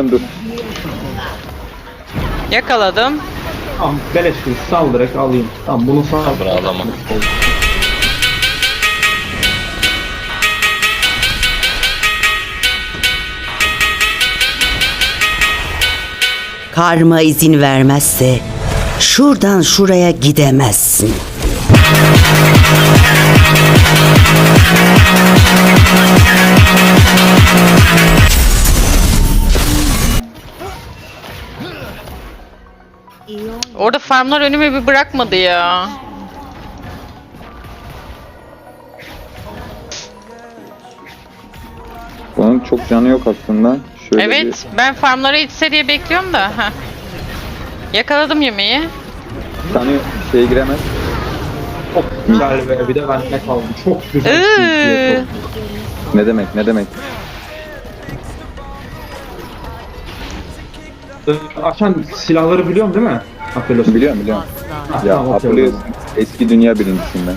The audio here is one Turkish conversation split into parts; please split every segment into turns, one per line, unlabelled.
geldim dur.
Yakaladım.
Tamam beleş kız sal direkt alayım. Tamam bunu sal.
Bravo.
Karma izin vermezse şuradan şuraya gidemezsin.
Orada farmlar önüme bir bırakmadı ya.
Bunun çok canı yok aslında. Şöyle
Evet ben farmlara itse diye bekliyorum da. Heh. Yakaladım yemeği.
bir tane şeye giremez.
Çok güzel ve bir de bende kaldı. Çok güzel.
Iıı.
Ne demek ne demek.
Ee, Açan silahları biliyorsun değil mi? Apelos.
Biliyorum biliyorum.
Ha,
Ya
tamam, okey,
Apollo eski dünya birincisiyim ben.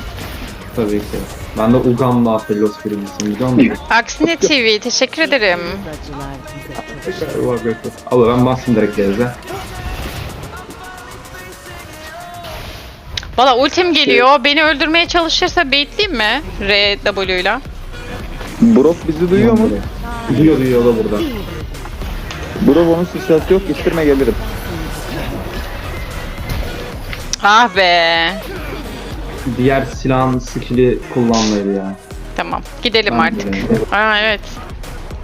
Tabii ki. Ben de Ugan'la Apelos birincisiyim biliyor musun?
Aksine TV teşekkür ederim.
Var, yok, yok. Al ben bastım direkt geze.
Valla ultim geliyor. Beni öldürmeye çalışırsa baitleyeyim mi? RW ile.
Brok bizi duyuyor mu?
Duyuyor duyuyor da burada.
Brok onun sıçrası yok istirme gelirim.
Ah be.
Diğer silahın skill'i kullanmaydı ya.
Tamam. Gidelim
Ben
artık.
gidelim.
Aa evet.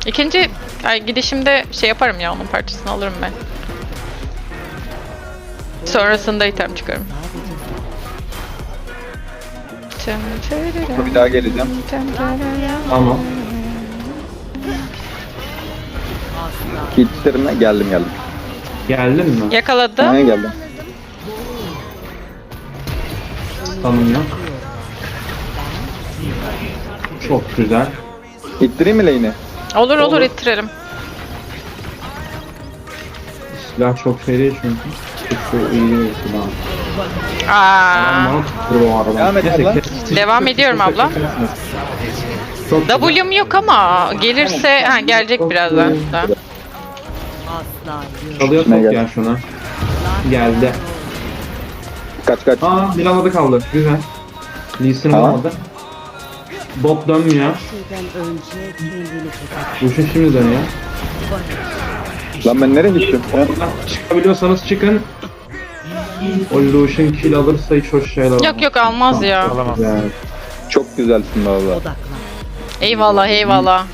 İkinci ay, gidişimde şey yaparım ya onun parçasını alırım ben. Sonrasında item çıkarım.
Bir daha geleceğim.
Ama
İstirme geldim geldim.
geldin mi?
Yakaladım.
Neye geldim?
Yok. Çok güzel.
İttireyim mi lane'i?
Olur olur
Olur.
ittirelim.
Silah çok değil çünkü. Çok iyi bir silah.
Aa.
Bana tuttur o arada.
Devam et
Neyse,
abla.
kes-
Devam ediyorum abla.
Çok güzel.
W'm yok ama gelirse ha gelecek birazdan da.
Çalıyor
Ne
top
geldi?
ya şuna. Geldi.
Kaç kaç.
Aa bir alamadı kaldı. Güzel. Lee Sin
Tamam.
alamadı. Bot dönmüyor. Lucian şimdi dönüyor.
Lan ben nereye gittim?
Oradan çıkabiliyorsanız çıkın. O Lucian kill alırsa hiç hoş şeyler olmaz.
Yok yok almaz ya.
Güzel.
Çok güzelsin valla.
Eyvallah eyvallah.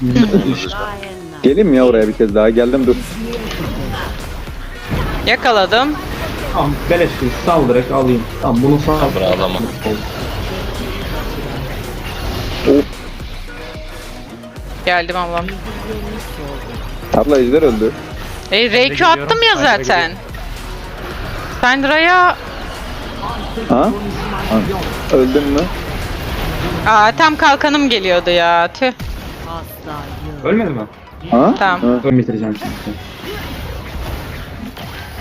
Geleyim mi ya oraya bir kez daha? Geldim dur.
Yakaladım.
Tamam beleş kız sal direkt alayım. Tamam bunu sal.
Bravo.
Geldim ablam.
Abla ejder öldü.
E RQ attım ya zaten. Syndra'ya
Ha? ha. Öldün mü?
Aa tam kalkanım geliyordu ya. Tüh.
Ölmedi mi?
Ha?
Tamam.
Ha.
Ben bitireceğim şimdi.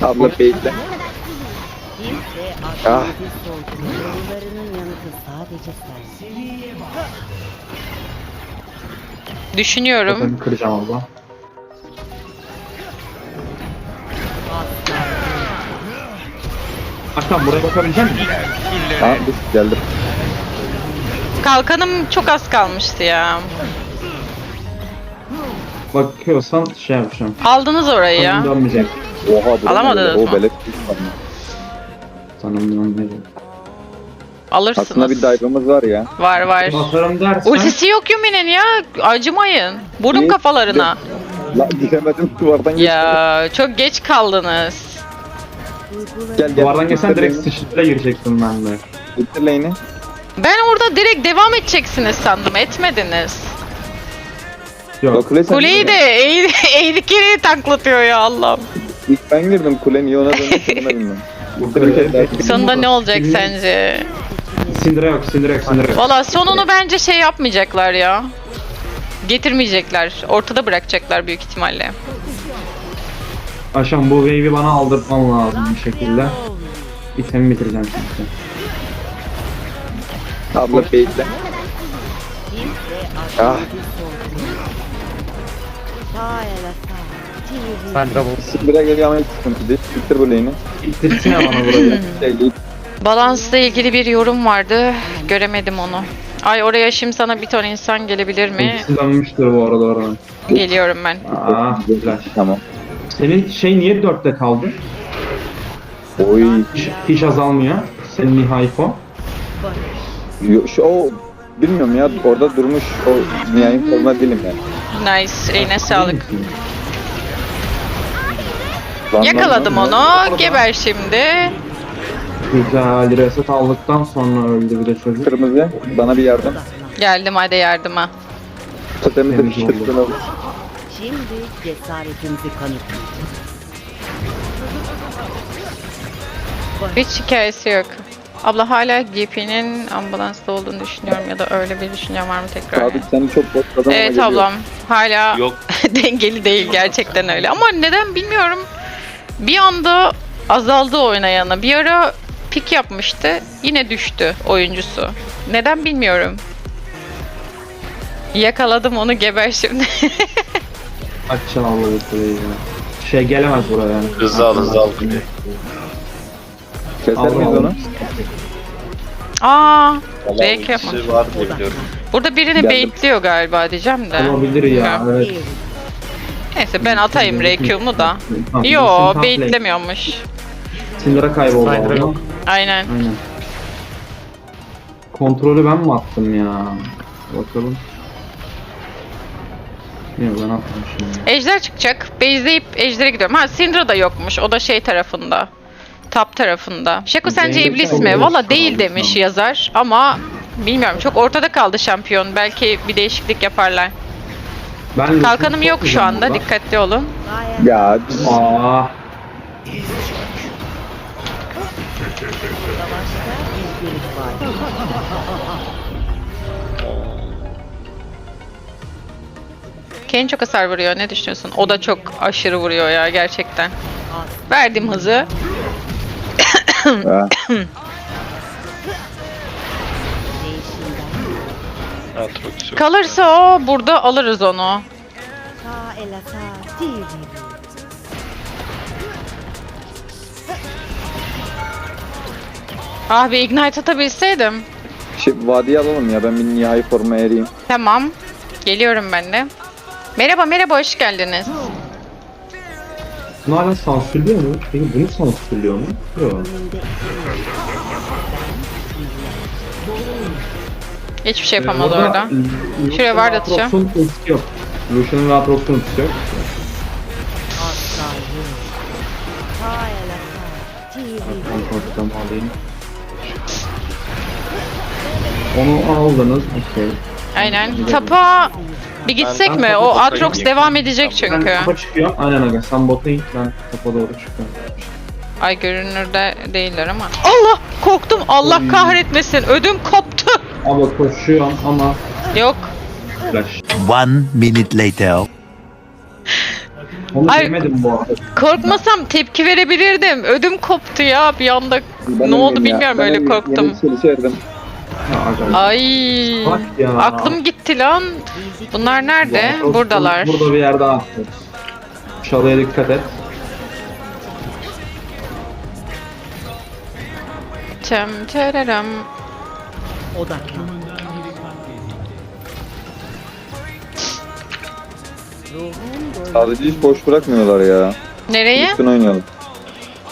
Abla bekle. Ah.
Düşünüyorum.
Ben kıracağım abla. Akşam buraya bakabilecek misin?
Ha dur geldim.
Kalkanım çok az kalmıştı ya.
Bakıyorsan şey yapacağım.
Aldınız orayı ya.
Dönmeyecek.
Oha bu.
Alamadınız
O
mı?
belet.
Tanım dönmeyecek.
Alırsınız.
Aslında bir dive'ımız var ya.
Var var.
Atarım dersen.
Ultisi yok Yumi'nin ya. Acımayın. Vurun
İyi.
kafalarına.
La giremedim duvardan geçtim.
Ya çok geç kaldınız.
Gel gel.
Duvardan geçsen direkt sıçrayla girecektim ben de.
İttir lane'i.
Ben orada direkt devam edeceksiniz sandım. Etmediniz.
Yok.
Kule sen
Kuleyi de
girdin.
eğ- eğrikleri taklatıyor ya Allah'ım.
İlk ben girdim kule niye ona bilmedim ben.
Sonunda ne olacak sence?
Sindire yok, sindire yok, sindire yok.
Valla sonunu bence şey yapmayacaklar ya. Getirmeyecekler. Ortada bırakacaklar büyük ihtimalle.
Aşam bu wave'i bana aldırtmam lazım bir şekilde. İtemi bitireceğim şimdi.
Abla bekle. Ah
Sandra bu.
Syndra geliyor ama hiç sıkıntı değil. Bitir bu lane'i.
İttirsene bana burayı.
Şey, değil.
Balansla ilgili bir yorum vardı. Göremedim onu. Ay oraya şimdi sana bir ton insan gelebilir mi?
Dönmüştür bu arada oranın.
Geliyorum ben.
Aa, güzel.
Tamam.
Senin şey niye 4'te kaldı?
Oy.
Hiç, hiç azalmıyor. Senin nihai form.
Yo- Şu o bilmiyorum ya orada durmuş o nihai forma dilim yani.
Nice. Eline sağlık.
Lan,
Yakaladım
lan, lan.
onu. Geber şimdi.
Güzel. Reset aldıktan sonra öldü bir de çocuk.
Kırmızı bana bir yardım.
Geldim hadi yardıma.
Totemi de
Temiz oldu.
Şimdi cesaretimizi kanıtlayacağız.
Hiç hikayesi yok. Abla hala GP'nin ambulansta olduğunu düşünüyorum ya da öyle bir düşüncem var mı tekrar?
Sadık seni çok boş
Evet
geliyor.
ablam hala
Yok.
dengeli değil gerçekten öyle. Ama neden bilmiyorum. Bir anda azaldı oynayanı. Bir ara pik yapmıştı. Yine düştü oyuncusu. Neden bilmiyorum. Yakaladım onu geber şimdi.
Açacağım Allah bir ya. Şey gelemez buraya yani.
Hızlı al hızlı al.
Keser miyiz onu?
Aa, Belki
var diye biliyorum.
burada birini
Geldim.
baitliyor galiba diyeceğim de.
Olabilir ya. Evet.
Neyse ben atayım RQ'mu da.
Tamam,
Yo
bizim
baitlemiyormuş.
Syndra kayboldu.
Syndra yok.
Aynen.
Aynen. Kontrolü ben mi attım ya? Bakalım. Yok ben atmamışım ya.
Ejder çıkacak. Base'leyip Ejder'e gidiyorum. Ha Syndra da yokmuş. O da şey tarafında. Top tarafında. Şeko sence
de
iblis mi? Valla değil demiş yazar. Ama bilmiyorum. Çok ortada kaldı şampiyon. Belki bir değişiklik yaparlar.
Ben
Kalkanım yok şu anda.
burada.
Dikkatli olun.
Ya
Aa,
Kane çok hasar vuruyor. Ne düşünüyorsun? O da çok aşırı vuruyor ya gerçekten. Verdim hızı.
Ha.
Kalırsa o burada alırız onu. Ah bir ignite atabilseydim.
Şey, vadiyi alalım ya ben bir nihai forma ereyim.
Tamam. Geliyorum ben de. Merhaba merhaba hoş geldiniz.
Bunu hala sansürlüyor mu? Peki bunu sansürlüyor mu? Yok.
Hiçbir şey
Ee,
yapamadı
orada,
orada.
Lucian
Şuraya var atacağım.
Aatrox'un ultisi yok. Lucian'ın ve Aatrox'un ultisi yok. Kontrolden alayım. Onu aldınız. Okey.
Aynen. Tapa bir gitsek
Ben-
mi?
ben
O
topa
Atrox devam edecek
Ben
çünkü.
topa çıkıyorum. Aynen aga. Sen bota in. Ben topa doğru çıkıyorum.
Ay görünürde değiller ama. Allah korktum. Allah
Oy.
kahretmesin. Ödüm koptu.
Abi koşuyorum ama
Yok.
flash.
One minute later.
Onu
Ay.
yemedim bu arada.
Korkmasam tepki verebilirdim. Ödüm koptu ya bir anda.
Ben
ne oldu
ya.
bilmiyorum
Ben
öyle korktum. Ay.
Bak ya.
Aklım gitti lan. Bunlar nerede?
Aatrox
Buradalar.
Burada bir yerde attı. Çalıya dikkat et.
Tem tererem.
Odaklan.
Sadece hiç boş bırakmıyorlar ya.
Nereye?
Üstüne oynayalım.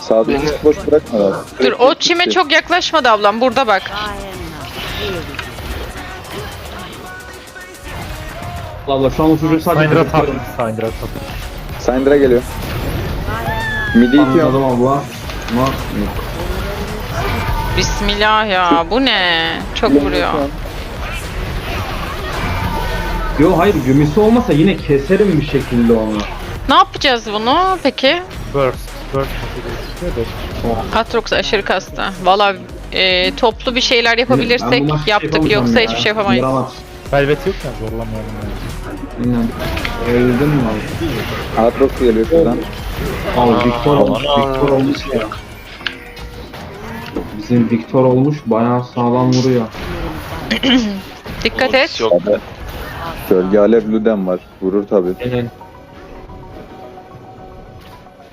Sadece hiç boş bırakmıyorlar.
Dur o çime çok yaklaşmadı ablam. Burada bak.
Allah şu an o çocuğu sadece
Syndra
tutuyorum.
Syndra top.
Syndra geliyor. Midi itiyor.
Anladım abla. Ama
Bismillah ya. Bu ne? Çok vuruyor.
Yo hayır gümüsü olmasa yine keserim bir şekilde onu.
Ne yapacağız bunu peki?
Burst. Burst.
Atrox aşırı kasta. Valla e, toplu bir şeyler yapabilirsek
bu maçı
yaptık
yapamayacağım
yoksa
ya.
hiçbir şey yapamayız.
Yaramaz.
Velvet yok ya zorlamayalım yani.
Aynen. Öldün mü abi?
Aatrox geliyor şuradan.
Abi Victor olmuş. Victor olmuş ya. Bizim Victor olmuş bayağı sağlam vuruyor.
Dikkat et.
Yok.
Gölge Alev Luden var. Vurur tabi.
Aynen.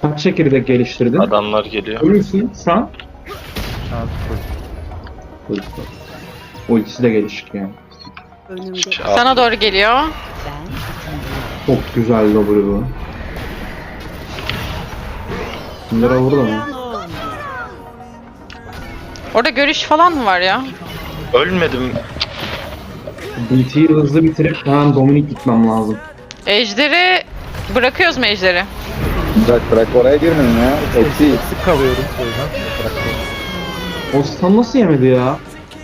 Kaç çekirdek geliştirdin?
Adamlar geliyor.
Ölürsün şu an.
Şu an full.
Ultisi. De gelişik yani.
Önümde
Sana doğru geliyor.
Çok güzel W bu. Bunlara vurdu mu?
Orada görüş falan mı var ya?
Ölmedim.
BT'yi hızlı bitirip hemen Dominik gitmem lazım.
Ejderi bırakıyoruz mu ejderi?
Bırak bırak oraya girmeyin ya. Eksi.
Eksik kalıyorum o yüzden. Bırakıyorum.
O stun nasıl yemedi ya?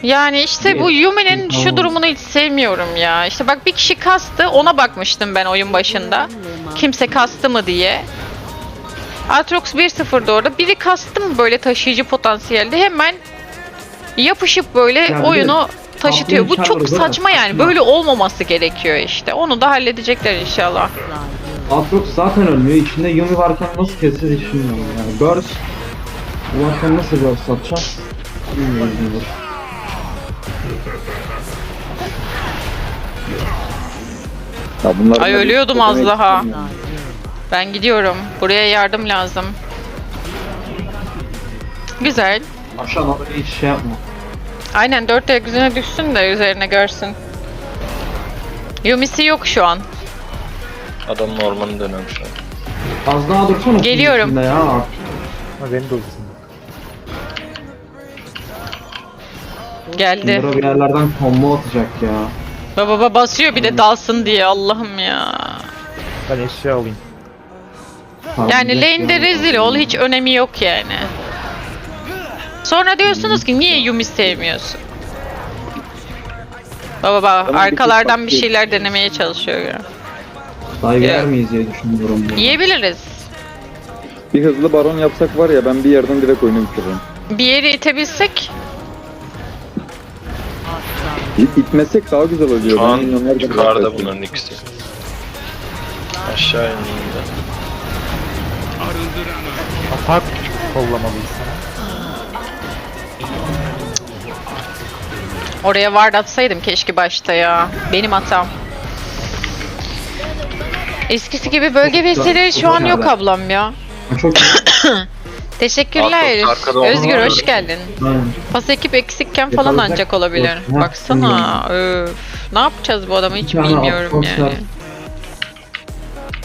Yani işte bu Yumi'nin şu durumunu hiç sevmiyorum ya. İşte bak bir kişi kastı ona bakmıştım ben oyun başında. Kimse kastı mı diye. Aatrox 1-0'da orada. Biri kastı mı böyle taşıyıcı potansiyelde hemen yapışıp böyle
Ya bir
oyunu taşıtıyor. Bu çok
çağırır, değil mi?
saçma yani.
Saçma.
Böyle olmaması gerekiyor işte. Onu da halledecekler inşallah.
Aatrox zaten ölmüyor. İçinde Yumi varken nasıl keseceğiz hiç bilmiyorum yani. Burst. Bu varken nasıl burst atacağız? Bilmiyorum.
Ya bunlar
Ay, ölüyordum az daha. Ben gidiyorum. Buraya yardım lazım. Güzel.
Aşağı doğru hiç şey yapma.
Aynen dört ayak üzerine düşsün de üzerine görsün. Yumi'si yok şu an.
Adamın ormanı dönüyorum şu an.
Az daha dursana.
Geliyorum.
Ya.
Ama benim de
Geldi.
Bunlara bir yerlerden combo atacak ya.
Baba baba basıyor bir de dalsın diye Allah'ım ya.
Ben eşya alayım.
Yani lane'de rezil ol hiç önemi yok yani. Sonra diyorsunuz ki niye Yumi sevmiyorsun? Baba baba arkalardan bir şeyler denemeye çalışıyor ya.
Dive yer
Ya.
miyiz diye düşünüyorum. bunu.
Yiyebiliriz.
Bir hızlı baron yapsak var ya ben bir yerden direkt oyunu bitiririm.
Bir yeri itebilsek
İ- İtmesek daha güzel oluyor.
Şu an
Ben milyonlar gibi
yukarıda bunların ikisi. Aşağı indiğinde.
Atak kollamalıyız sana.
oraya ward atsaydım keşke başta ya. Benim hatam. Eskisi gibi bölge vesileleri şu an yok ablam ya.
Çok.
Teşekkürler.
Aa, çok arkada olmalı.
Özgür hoş geldin. Pas ekip eksikken falan ancak olabilir. Baksana. Öf. Ne yapacağız bu adamı hiç bilmiyorum yani.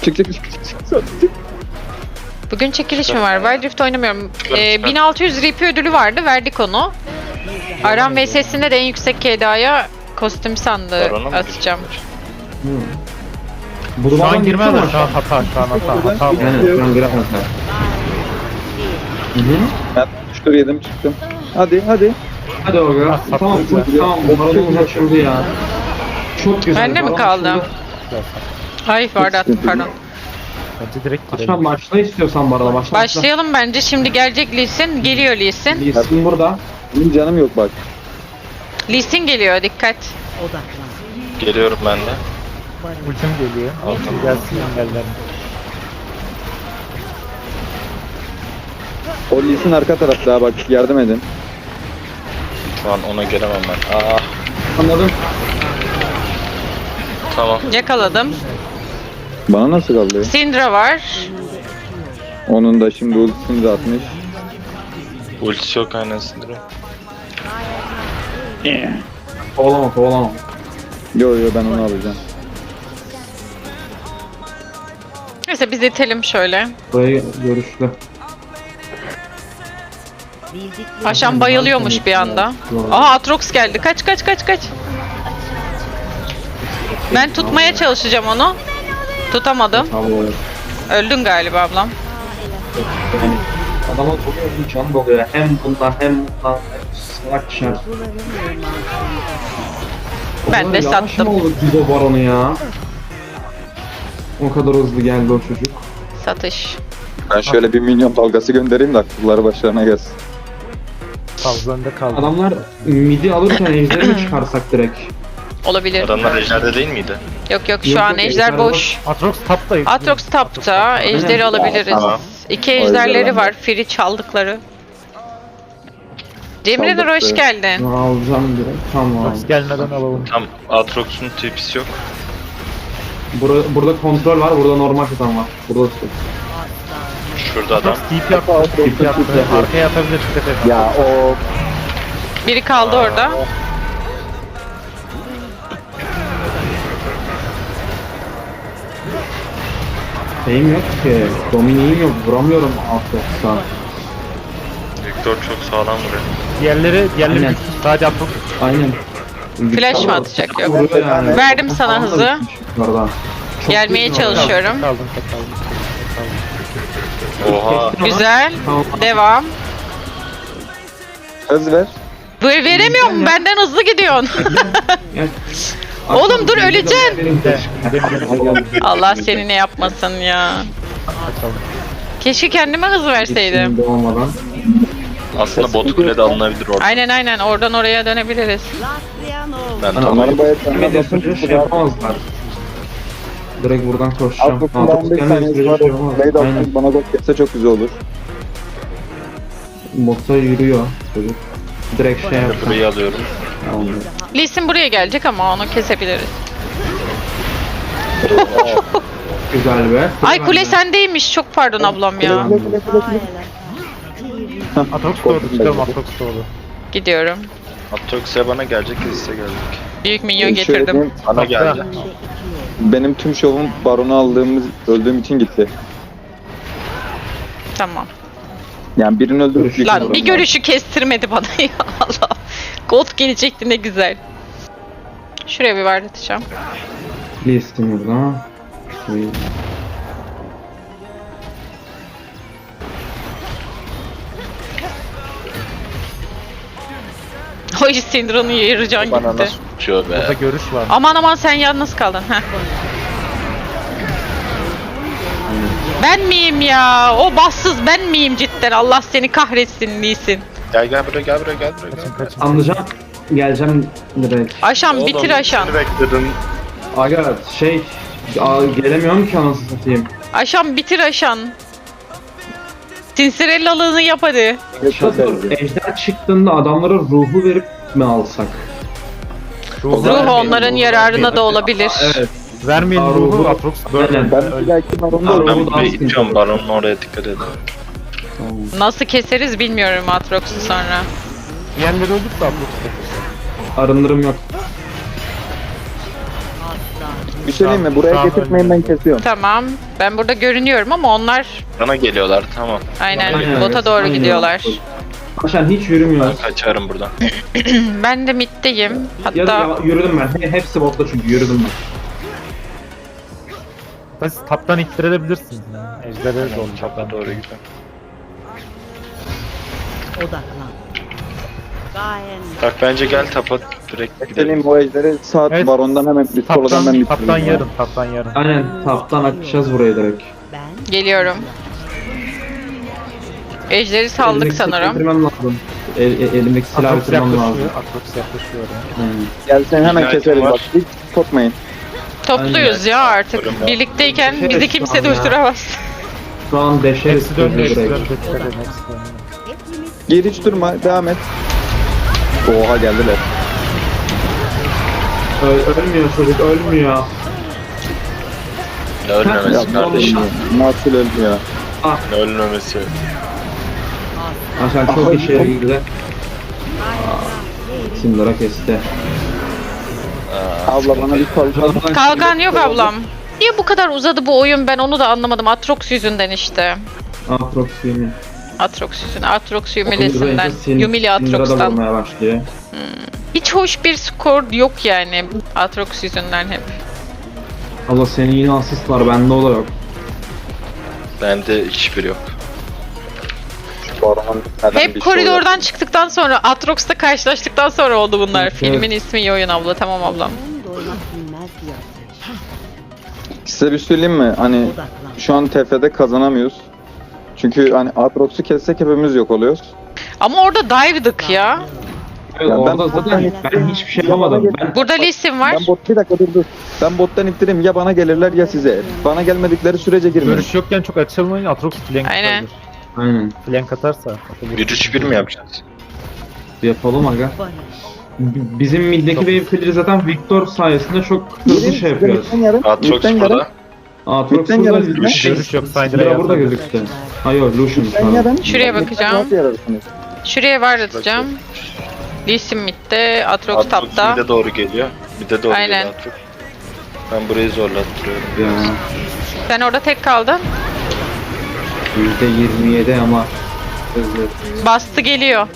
Çık çık çık çık.
Bugün çekiliş mi var? Wild Rift oynamıyorum. Ee,
çıkar.
1600 RP ödülü vardı. Verdik onu. Aram VS'sinde de en yüksek KDA'ya kostüm sandığı atacağım.
Bu
Şu an girmez de şu an hata, şu an hata, hata.
Yani şu an giremez. Hı hı.
Ben 3 tur yedim çıktım. Hadi hadi.
Hadi Oga.
Ah,
Tamam full tamam. Baronumuz açıldı ya. Çok güzel.
Bende mi kaldı? Ay vardı attım pardon.
Bence direkt girelim.
başla istiyorsan bu arada başla.
Başlayalım bence. Şimdi gelecek Lee Sin. Geliyor Lee Sin.
Lee Sin burada.
Benim canım yok bak.
Lee Sin geliyor dikkat.
odaklan.
Geliyorum ben de.
Ultim geliyor. Ultim gelsin engeller.
O Lee'sin arka tarafta bak yardım edin.
Şu an ona gelemem ben. Aa,
Anladım.
tamam.
Yakaladım.
Bana nasıl kaldı?
Syndra var.
Onun da şimdi ultisini de atmış.
Ultisi yok aynen sindire.
Kovalama kovalama.
Yo yo ben onu alacağım.
Neyse biz itelim şöyle.
Burayı görüşlü.
Paşam bayılıyormuş bir anda. Aha Atrox geldi. Kaç kaç kaç kaç. Ben tutmaya çalışacağım onu. Tutamadım. Öldün galiba ablam.
Adama doluyor bir can doluyor. Hem bundan hem bundan. Salak şer.
Ben de sattım.
mı oldu Dido Baron'u ya? O kadar hızlı geldi o çocuk.
Satış.
Ben şöyle bir milyon dalgası göndereyim de akılları başlarına gelsin.
Fazla önde kaldı.
Adamlar midi alırken ejderi mi çıkarsak direkt?
Olabilir.
Adamlar ejderde değil miydi?
Yok yok şu
Yok,
an
yok,
ejder
ejder
boş.
Atrox tapta.
Atrox tapta. Ejderi alabiliriz.
Tamam.
İki ejderleri
ejderler.
var. Free çaldıkları. Cemre Nur hoş
Çaldıktı.
geldin.
Bunu alacağım direkt. Tamam.
Atrox gelmeden alalım.
Tam Aatrox'un tipisi yok.
Burada, burada kontrol var, burada normal tutan var. Burada tutuyor.
Şurada adam.
TP yaptı. TP yaptı. Arkaya atabilir dikkat et.
Ya o
Biri kaldı orada.
Şeyim yok ki. Dominiğim yok. Vuramıyorum Aatrox'a.
Victor çok sağlam vuruyor.
Diğerleri, diğerleri
Aynen.
güçsüz. Sadece Atrox.
Aynen.
Flash mı atacak? Yok.
Vuruyor yani.
Verdim sana hızı.
yukarıdan. Çok
Gelmeye
iyi orada.
çalışıyorum.
Kaldım, kaldım.
Oha.
Güzel.
Tamam.
Devam.
hız ver.
Böyle veremiyorum. Benden hızlı gidiyorsun. Oğlum dur, öleceksin.
De,
de-
Allah seni ne yapmasın ya. Keşke kendime hız verseydim.
Aslında bot kule de alınabilir orada.
Aynen aynen oradan oraya dönebiliriz.
Ben
Hani
tam
Onların bayağı
Hani basınca şey yapamazlar. Direkt buradan koşacağım.
15
gelmeye
saniyesi
sürece
var.
şey.
Blade
Aynen.
Bana gol gelse çok güzel olur.
Bota yürüyor çocuk. Direkt şey yapacağım.
burayı alıyorum.
Lee Sin buraya gelecek ama onu kesebiliriz.
Güzel be.
Ay kule sendeymiş. Çok pardon ablam ya.
Atrox doğdu. Çıkalım Atrox doğdu.
Gidiyorum.
Atrox'a bana gelecek, size gelecek.
Büyük minyon getirdim.
Bana geldi.
Benim tüm şovum baronu aldığımız öldüğüm için gitti.
Tamam.
Yani birini öldürüp
Lan bir görüşü kestirmedi bana ya Allah. Gold gelecekti ne güzel. Şuraya bir verleteceğim.
Listim burada. Şey,
O iş Syndra'nın yarıcan
Bana
gitti.
nasıl uçuyor be.
Burada görüş var.
Aman aman sen yalnız kaldın. Heh. Ben miyim ya? O bassız ben miyim cidden? Allah seni kahretsin Lisin.
Gel gel buraya gel buraya gel buraya.
Kaçın
Gel.
kaçın.
Anlayacağım. Geleceğim direkt.
Aşan
Oğlum,
bitir aşan.
seni bekledim.
Aga şey... Aa, gelemiyorum ki anasını satayım.
Aşan bitir aşan. Sinsirella'lığını yap hadi.
Dur, ejder çıktığında adamlara ruhu verip mi alsak?
Ruhu
Ruh onların
ruhu,
yararına da olabilir.
Evet.
Vermeyin
Aa,
ruhu.
ruhu-
Atrox.
Aynen.
Ben dahaki baronda
Abi,
Ben buraya gideceğim. Baron'un oraya dikkat edin.
Nasıl keseriz bilmiyorum Atrox'u sonra.
Diğerleri öldük de Atrox da.
Arındırım yok.
Bir şey diyeyim mi? Buraya getirtmeyin ben kesiyorum.
Tamam. Ben burada görünüyorum ama onlar
Bana geliyorlar tamam.
aynen
Aynen,
bota doğru
aynen.
gidiyorlar.
Aşağı hiç
Ben
yürümüyoruz.
kaçarım buradan.
Ben de middeyim.
Ya,
Hatta
ya, yürüdüm ben. He- Hepsi botta çünkü yürüdüm ben.
Siz taptan ittirebilirsiniz. ya. Ejder'e de olacak.
Çapa doğru gidelim.
Odaklan.
Bak bence gel tapa direkt
Senin
gidelim.
bu ejderi saat
Evet.
barondan hemen bir soladan ben
Taptan,
bitireyim.
taptan
ya.
yarın, taptan yarın.
Aynen taptan akacağız buraya direkt.
ben
geliyorum. Ejderi saldık
Elimdeki silahı
sanırım.
bitirmem lazım. El, el- elimdeki silahı
Atrox
bitirmem lazım.
yaklaşıyor. Atrox yaklaşıyor. oraya.
Aynen.
Gelsen hemen
İlaydın
keseriz
var.
bak. Hiç sokmayın.
Topluyuz ya artık. Birlikteyken bizi kimse durduramaz.
Şu an deşeriz
Hepsi döndü, hepsi döndü.
Hepimiz
Geri hiç durma. Devam et. Oha geldiler.
Ö- ölmüyor çocuk ölmüyor.
Ne ölmemesi
Ya,
kardeşim.
Nasıl ölmüyor?
Ne ölmemesi.
Aşağı çok işe girdi. Sindara kesti.
Abla bana bir kalkan.
Kalkan yok ablam. Niye bu kadar uzadı bu oyun ben onu da anlamadım. Atrox yüzünden işte.
Aatrox yeni.
Atrox yüzünden. Atrox
Sindir'a da
Atrox'tan.
başlıyor.
Hiç hoş bir skor yok yani. Atrox yüzünden hep.
Allah senin yine asist var bende o da yok.
Bende hiçbir yok.
Baronun neden bir
Hep
şey
koridordan çıktıktan sonra Atrox'ta karşılaştıktan sonra oldu bunlar.
Evet.
Filmin ismi iyi oyun abla tamam ablam.
doymak bilmez diyor.
Size bir söyleyeyim mi? Hani şu an TF'de kazanamıyoruz. Çünkü hani Aatrox'u kessek hepimiz yok oluyoruz.
Ama orada dive'dık ya.
Evet,
Ya ben-
orada zaten ben hiçbir şey yapamadım. Ben
Burada Sin var.
Ben bot bir dakika dur dur. Ben bottan ittireyim ya bana gelirler ya size. Bana gelmedikleri sürece girmeyin.
Görüş yokken çok açılmayın. Atrox flank
Aynen.
atabilir.
aynen
Flank atarsa. atabilir.
1-3-1 mi yapacağız?
yapalım aga. B- Bizim middeki wave clear'i zaten Victor sayesinde çok hızlı şey yapıyoruz.
Atrox burada.
Aatrox
Bitten
burada
geldi.
gözüktü.
Görüş yok. Syndra'ya
Syndra burada
yazdı.
gözüktü. Hayır Lucian.
Ben ya ben.
Şuraya bakacağım.
Nasıl yararsınız?
Şuraya var atacağım. Lee Sin midde, Atrox
Atrox
tapta.
bir de doğru geliyor. Bir de doğru
Aynen.
geliyor Atrox. Ben burayı zorlattırıyorum.
Ya
Sen orada tek kaldın.
%27 ama hızlı.
Bastı geliyor.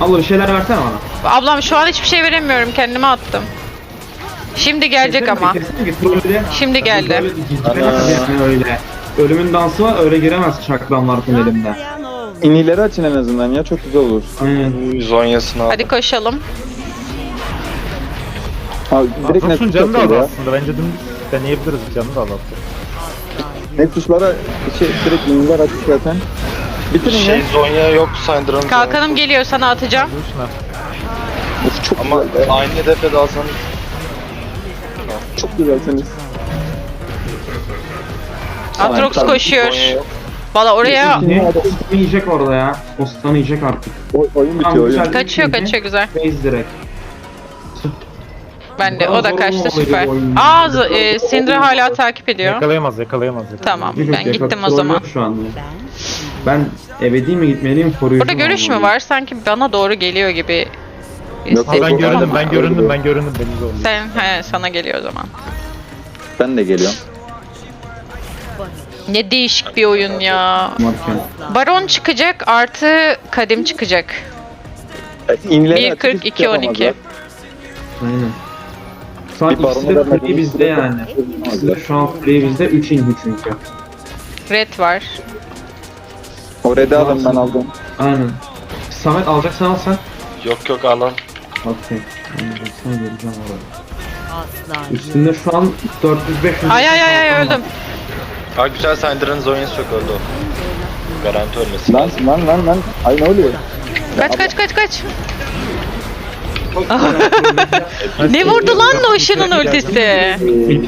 Abla bir şeyler versene bana.
Ablam şu an hiçbir şey veremiyorum. Kendime attım. Şimdi gelecek
Kesin mi?
ama.
Mi?
Şimdi geldi.
Böyle giremez yani öyle. Ölümün dansı var öyle giremez şakramlar tünelimde.
Guardian of
İnileri açın en azından ya çok güzel olur.
Aynen.
Zonya'sını aldım.
Hadi koşalım.
Ha, direkt net
canı da az
ya.
aslında. Bence dümdüz deneyebiliriz canı da az aslında.
Net tuşlara şey, direkt iniler açık zaten. Bitirin
Şey
ya.
Zonya yok Syndra'nın.
Kalkanım geliyor sana atacağım.
Of, çok
Ama
güzel.
aynı hedefe de alsanız
Çok güzelsiniz.
Atrox koşuyor. Valla oraya
Ne? O stun'ı yiyecek orada ya. O stun'ı yiyecek artık.
O, oyun
Tamam,
bitiyor oyun.
güzel.
kaçıyor kaçıyor güzel.
Base direkt.
Ben de o da kaçtı süper. Aa Z- e, Syndra hala takip ediyor.
Yakalayamaz yakalayamaz. yakalayamaz.
Tamam
Yok,
ben
yok,
gittim o zaman.
yok Şu anda.
Ben
değil mi gitmeliyim koruyucu
Burada görüş mü var? Sanki bana doğru geliyor gibi
Yok,
Ha, ben göründüm ben göründüm ben göründüm beni zorluyor.
Sen he, sana geliyor o zaman.
Ben de geliyorum.
Ne değişik bir oyun ya.
Varken.
Baron çıkacak artı kadim çıkacak.
İnileri
1.40,
açıp hiçbir
2.12.
şey yapamazlar.
Aynen. Şu an
Bir
ikisi de
baronu da
free bizde yani. İkisi de şu an free bizde 3 indi çünkü.
Red var.
O red'i alın ben aldım.
Aynen. Samet alacaksan al sen.
Yok yok alan.
Okey. Vereceğim
asla
Üstünde şu an 400-500.
Ay ay ay ay öldüm.
Ha güzel Syndra'nın Zonya'sı yok öldü o. Garanti ölmesi
Lan
lazım.
lan lan lan. Ay ne oluyor?
Kaç kaç kaç kaç. Ne vurdu lan Notion'un ultisi?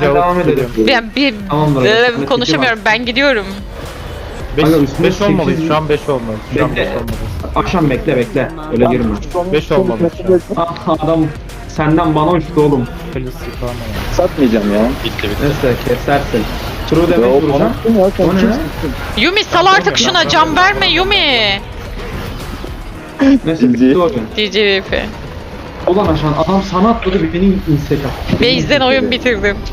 Devam edelim.
Ben bir
Tamamdır.
Ee,
Samet
konuşamıyorum. Ben gidiyorum.
5
Kanka üstünde
5 olmalıyız
sekiz-
şu an 5 olmalıyız. Şu an 5
Bekle.
olmalıyız.
Akşam bekle bekle. Öyle girme.
Beş olmalı şu an.
Ah adam senden bana uçtu oğlum.
Falan.
Satmayacağım ya.
Bitti bitti.
Neyse kesersin. True
Ya
demek
o
vuracağım.
konuştun ya sen
O ne?
kimsin?
Yumi sal artık şuna can verme Yumi.
Neyse bitti oyun.
DCVP.
Ulan aşağı adam sana atladı beni insek attı.
Base'den oyun bitirdim.